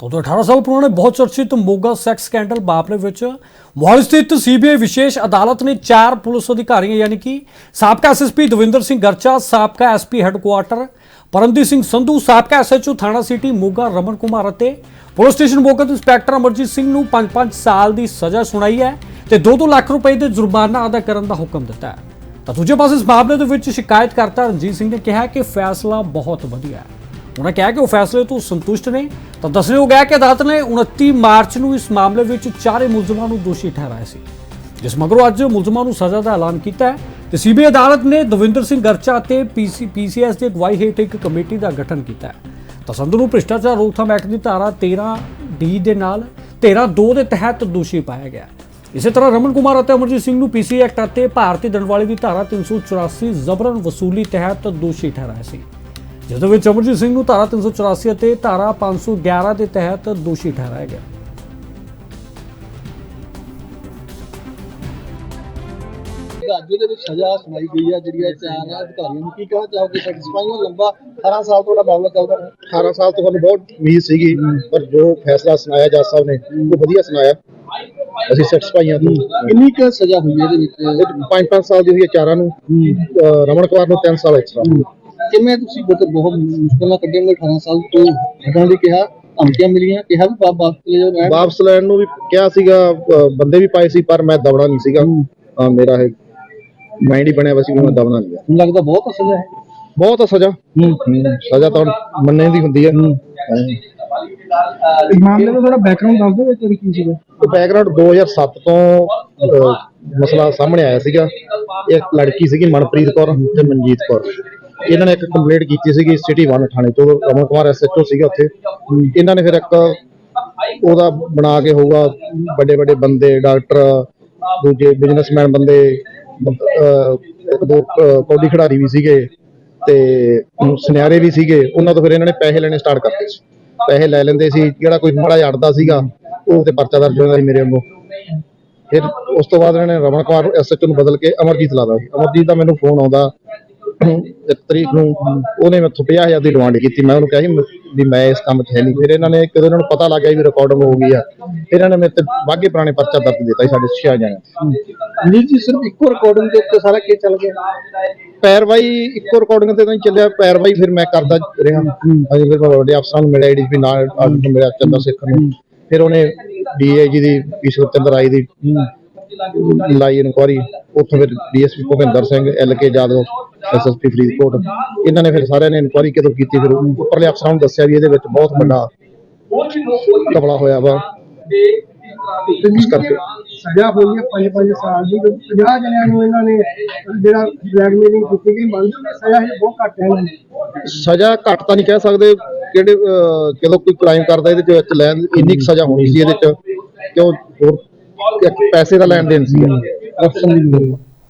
ਤਾਂ ਉਦੋਂ 18 ਸਾਲ ਪੁਰਾਣੇ ਬਹੁਤ ਚਰਚਿਤ ਮੋਗਾ ਸੈਕਸ ਸਕੈਂਡਲ ਮਾਮਲੇ ਵਿੱਚ ਮੋਹਾਲੀ ਸਥਿਤ ਸੀਬੀਆਈ ਵਿਸ਼ੇਸ਼ ਅਦਾਲਤ ਨੇ ਚਾਰ ਪੁਲਿਸ ਅਧਿਕਾਰੀਆਂ, ਯਾਨੀ ਕਿ ਸਾਬਕਾ ਐਸਐਸਪੀ ਦਵਿੰਦਰ ਸਿੰਘ ਗਰਚਾ, ਸਾਬਕਾ ਐਸਪੀ ਹੈੱਡਕੁਆਰਟਰ ਪਰਮਦੀਪ ਸਿੰਘ ਸੰਧੂ, ਸਾਬਕਾ ਐਸਐਚਓ ਥਾਣਾ ਸਿਟੀ ਮੋਗਾ ਰਮਨ ਕੁਮਾਰ ਅਤੇ ਪੁਲਿਸ ਸਟੇਸ਼ਨ ਮੋਗਾ ਦੇ ਇੰਸਪੈਕਟਰ ਅਮਰਜੀਤ ਸਿੰਘ ਨੂੰ 5-5 ਸਾਲ ਦੀ ਸਜ਼ਾ ਸੁਣਾਈ ਹੈ ਤੇ 2-2 ਲੱਖ ਰੁਪਏ ਦੇ ਜੁਰਮਾਨਾ ਅਦਾ ਕਰਨ ਦਾ ਹੁਕਮ ਦਿੱਤਾ ਹੈ। ਤਾਂ ਦੂਜੇ ਪਾਸੇ ਇਸ ਮਾਮਲੇ ਦੇ ਵਿੱਚ ਸ਼ਿਕਾਇਤਕਰਤਾ ਰਣਜੀਤ ਸਿੰਘ ਨੇ ਕਿਹਾ ਕਿ ਫੈਸਲਾ ਬਹੁਤ ਵਧੀਆ ਹੈ। ਉਹਨਾਂ ਕਿਹਾ ਕਿ ਉਹ ਫੈਸਲੇ ਤੋਂ ਸੰਤੁਸ਼ਟ ਨੇ। ਤਾਂ ਦੱਸਣਯੋਗ ਹੈ ਕਿ ਅਦਾਲਤ ਨੇ 29 ਮਾਰਚ ਨੂੰ ਇਸ ਮਾਮਲੇ ਵਿੱਚ ਚਾਰੇ ਮੁਲਜ਼ਮਾਂ ਨੂੰ ਦੋਸ਼ੀ ਠਹਿਰਾਇਆ ਸੀ। ਜਿਸ ਮਗਰੋਂ ਅੱਜ ਮੁਲਜ਼ਮਾਂ ਨੂੰ ਸਜ਼ਾ ਦਾ ਐਲਾਨ ਕੀਤਾ ਹੈ ਤੇ ਸੀਬੀਆਈ ਅਦਾਲਤ ਨੇ ਦਵਿੰਦਰ ਸਿੰਘ ਗਰਚਾ ਅਤੇ ਪੀਸੀ, ਪੀਸੀਐਸ ਦੀ ਅਗਵਾਈ ਹੇਠ ਇੱਕ ਕਮੇਟੀ ਦਾ ਗਠਨ ਕੀਤਾ ਹੈ। ਤਾਂ ਸੰਧੂ ਨੂੰ ਭ੍ਰਿਸ਼ਟਾਚਾਰ ਰੋਕਥਾਮ ਐਕਟ ਦੀ ਧਾਰਾ 13 ਡੀ ਦੇ ਨਾਲ 13 2 ਦੇ ਤਹਿਤ ਦੋਸ਼ੀ ਪਾਇਆ ਗਿਆ ਇਸੇ ਤਰ੍ਹਾਂ ਰਮਨ ਕੁਮਾਰ ਅਤੇ ਅਮਰਜੀਤ ਸਿੰਘ ਨੂੰ ਪੀਸੀ ਐਕਟ ਅਤੇ ਭਾਰਤੀ ਦੰਡਵਾਲੀ ਦੀ ਧਾਰਾ 384 ਜ਼ਬਰਨ ਵਸੂਲੀ ਤਹਿਤ ਦੋਸ਼ੀ ਠਹਿਰਾਇਆ ਸੀ। ਜਿਸ ਦੇ ਵਿੱਚ ਅਮਰਜੀਤ ਸਿੰਘ ਨੂੰ ਧਾਰਾ 384 ਅਤੇ ਧਾਰਾ 511 ਦੇ ਤਹਿਤ ਦੋਸ਼ੀ ਠਹਿਰਾਇਆ ਗਿਆ। ਅੱਜ ਦੇ ਵਿੱਚ ਸਜ਼ਾ ਸੁਣਾਈ ਗਈ ਹੈ ਜਿਹੜੀ ਚਾਰ ਅਧਿਕਾਰੀਆਂ ਨੂੰ। ਕੀ ਕਹਿਣਾ ਚਾਹੋਗੇ ਸੈਟੀਸਫਾਈਂਗ ਲੰਬਾ 18 ਸਾਲ ਤੋਂ ਦਾ ਮਾਮਲਾ ਚੱਲਦਾ ਰਿਹਾ। 18 ਸਾਲ ਤੋਂ ਸਾਨੂੰ ਬਹੁਤ ਉਮੀਦ ਸੀਗੀ ਪਰ ਜੋ ਫੈਸਲਾ ਸੁਣਾਇਆ ਜੱਜ ਸਾਹਿਬ ਨੇ ਉਹ ਵਧੀਆ ਸੁਣਾਇਆ। ਅਸੀਂ ਸੈਟੀਸਫਾਈ ਹਾਂ ਤੋਂ। ਕਿੰਨੀ ਕੁ ਸਜ਼ਾ ਹੋਈ ਇਹਦੇ ਵਿੱਚ? 5-5 ਸਾਲ ਦੀ ਹੋਈ ਹੈ ਚਾਰਾਂ ਨੂੰ। ਅਹ ਰਮਨ ਕੁਮਾਰ ਨੂੰ 3 ਸਾਲ ਐਕਸਟਰਾ। ਕਿਵੇਂ ਤੁਸੀਂ ਬਹੁਤ ਬਹੁਤ ਮੁਸ਼ਕਲ ਨਾਲ ਕੱਢਿਆ 18 ਸਾਲ ਤੋਂ ਹਟਣ ਲਈ ਕਿਹਾ ਧਮਕੀਆਂ ਮਿਲੀਆਂ ਕਿਹਾ ਵੀ ਵਾਪਸ ਚਲੇ ਜਾਓ ਰਹਿਣ ਵਾਪਸ ਲੈਣ ਨੂੰ ਵੀ ਕਿਹਾ ਸੀਗਾ ਬੰਦੇ ਵੀ ਪਾਏ ਸੀ ਪਰ ਮੈਂ ਦਬਣਾ ਨਹੀਂ ਸੀਗਾ। ਹਾਂ। ਮੇਰਾ ਇਹ ਮਾਈਂਡ ਹੀ ਬਣਿਆ ਵਾ ਸੀ ਵੀ ਮੈਂ ਦਬਣਾ ਨਹੀਂ ਮੈਨੂੰ ਲੱਗਦਾ ਬਹੁਤ ਸਜ਼ਾ ਹੈ। ਬਹੁਤ ਆ ਸਜ਼ਾ। ਸਜ਼ਾ ਤਾਂ ਹੁਣ ਮੰਨਣ ਦੀ ਹੁੰਦੀ ਹੈ। ਇਸ ਮਾਮਲੇ ਦਾ ਥੋੜਾ ਬੈਕਗ੍ਰਾਉਂਡ ਦੱਸ ਦਿਓ ਤੇਰੀ ਕੀ ਸੀਗਾ? ਤੇ ਬੈਕਗ੍ਰਾਉਂਡ 2007 ਤੋਂ ਅਹ, ਮਸਲਾ ਸਾਹਮਣੇ ਆਇਆ ਸੀਗਾ। ਇੱਕ ਲੜਕੀ ਸੀਗੀ ਮਨਪ੍ਰੀਤ ਕੌਰ ਤੇ ਮਨਜੀਤ ਕੌਰ। ਇਹਨਾਂ ਨੇ ਇੱਕ ਕੰਪਲੇਂਟ ਕੀਤੀ ਸੀਗੀ ਸਿਟੀ 1 ਥਾਣੇ ਤੋਂ ਰਮਨ ਕੁਮਾਰ ਐਸਐਚਓ ਸੀਗਾ ਉੱਥੇ। ਇਹਨਾਂ ਨੇ ਫਿਰ ਇੱਕ ਉਹਦਾ ਬਣਾ ਕੇ ਹੋਊਗਾ ਵੱਡੇ ਵੱਡੇ ਬੰਦੇ ਡਾਕਟਰ ਦੂਜੇ ਬਿਜ਼ਨਸਮੈਨ ਬੰਦੇ ਇੱਕ ਦੋ ਅਹ, ਕੌਡੀ ਖਿਡਾਰੀ ਵੀ ਸੀਗੇ ਤੇ ਸੁਨਿਆਰੇ ਵੀ ਸੀਗੇ ਉਹਨਾਂ ਤੋਂ ਫਿਰ ਇਹਨਾਂ ਨੇ ਪੈਸੇ ਲੈਣੇ ਸਟਾਰਟ ਕਰਤੇ ਸੀ। ਪੈਸੇ ਲੈ ਲੈਂਦੇ ਸੀ ਜਿਹੜਾ ਕੋਈ ਮਾੜਾ ਜਿਹਾ ਅੜਦਾ ਸੀਗਾ ਉਹ ਤੇ ਪਰਚਾ ਦਰਜ ਹੁੰਦਾ ਸੀ ਮੇਰੇ ਵੱਲੋਂ। ਫਿਰ ਉਸ ਤੋਂ ਬਾਅਦ ਇਹਨਾਂ ਨੇ ਰਮਨ ਕੁਮਾਰ ਐਸਐਚਓ ਨੂੰ ਬਦਲ ਕੇ ਅਮਰਜੀਤ ਲਾਦਾ ਸੀ। ਅਮਰਜੀਤ ਦਾ ਮੈਨੂੰ ਫੋਨ ਆਉਂਦਾ ਇੱਕ ਤਰੀਕ ਨੂੰ ਉਹਨੇ ਮੈਥੋਂ 50000 ਦੀ ਡਿਮਾਂਡ ਕੀਤੀ। ਮੈਂ ਉਹਨੂੰ ਕਿਹਾ ਸੀ ਵੀ ਮੈਂ ਇਸ ਕੰਮ 'ਚ ਹੈ ਨਹੀਂ। ਫਿਰ ਇਹਨਾਂ ਨੇ ਜਦੋਂ ਇਹਨਾਂ ਨੂੰ ਪਤਾ ਲੱਗ ਗਿਆ ਵੀ ਰਿਕਾਰਡਿੰਗ ਹੋ ਗਈ ਆ। ਫਿਰ ਇਹਨਾਂ ਨੇ ਮੇਰੇ ਤੇ ਵਾਗੇ ਪੁਰਾਣੇ ਪਰਚਾ ਦਰਜ ਦਿੱਤਾ ਸੀ ਸਾਡੇ ਛੇ ਜਾਣੇ ਜੀ ਜੀ ਸਿਰਫ ਇੱਕੋ ਰਿਕਾਰਡਿੰਗ ਦੇ ਉੱਤੇ ਸਾਰਾ ਕੇਸ ਚੱਲ ਗਿਆ? ਪੈਰਵਾਈ ਇੱਕੋ ਰਿਕਾਰਡਿੰਗ ਤੇ ਤਾਂ ਚੱਲਿਆ। ਪੈਰਵਾਈ ਫਿਰ ਮੈਂ ਕਰਦਾ ਰਿਹਾ। ਅਜੇ ਫਿਰ ਵੱਡੇ ਅਫਸਰਾਂ ਨੂੰ ਮਿਲਿਆ ਡੀਪੀ ਨਾਲ ਆਡਿਟ ਮਿਲਿਆ ਚੰਦਰ ਸਿੱਖ ਨੂੰ। ਫਿਰ ਉਹਨੇ ਡੀਆਈਜੀ ਦੀ ਈਸ਼ਵਰ ਚੰਦਰ ਦੀ ਲਾਈ ਇਨਕੁਆਰੀ ਉੱਥੋਂ ਫਿਰ DSP Bhupinder Singh LK Jadhav SSP Faridkot ਇਹਨਾਂ ਨੇ ਫਿਰ ਸਾਰਿਆਂ ਨੇ ਇਨਕੁਆਰੀ ਕਦੋਂ ਕੀਤੀ ਫਿਰ ਉੱਪਰਲੇ ਅਫਸਰਾਂ ਨੂੰ ਦੱਸਿਆ ਵੀ ਇਹਦੇ ਵਿੱਚ ਬਹੁਤ ਵੱਡਾ ਕਬਲਾ ਹੋਇਆ ਵਾ। ਇਸ ਕਰਕੇ ਸਜ਼ਾ ਹੋਈ ਹੈ 5-5 ਸਾਲ ਦੀ। 50 ਜਣਿਆਂ ਨੂੰ ਇਹਨਾਂ ਨੇ ਜਿਹੜਾ ਬਲੈਕਮੇਲਿੰਗ ਕੀਤੀ ਗਈ ਮੰਨ ਲਓ ਸਜ਼ਾ ਇਹ ਬਹੁਤ ਘੱਟ ਹੈ। ਸਜ਼ਾ ਘੱਟ ਤਾਂ ਨਹੀਂ ਕਹਿ ਸਕਦੇ ਕਿਹੜੇ ਜਦੋਂ ਕੋਈ ਕ੍ਰਾਈਮ ਕਰਦਾ ਇਹਦੇ ਵਿੱਚ ਲੈਣ ਇੰਨੀ ਸਜ਼ਾ ਹੋਣੀ ਸੀ ਇਹਦੇ ਚ ਕਿਉਂ ਹੋਰ ਪੈਸੇ ਦਾ ਲੈਣ ਦੇਣ ਸੀ। ਕਰਪਸ਼ਨ ਦੀ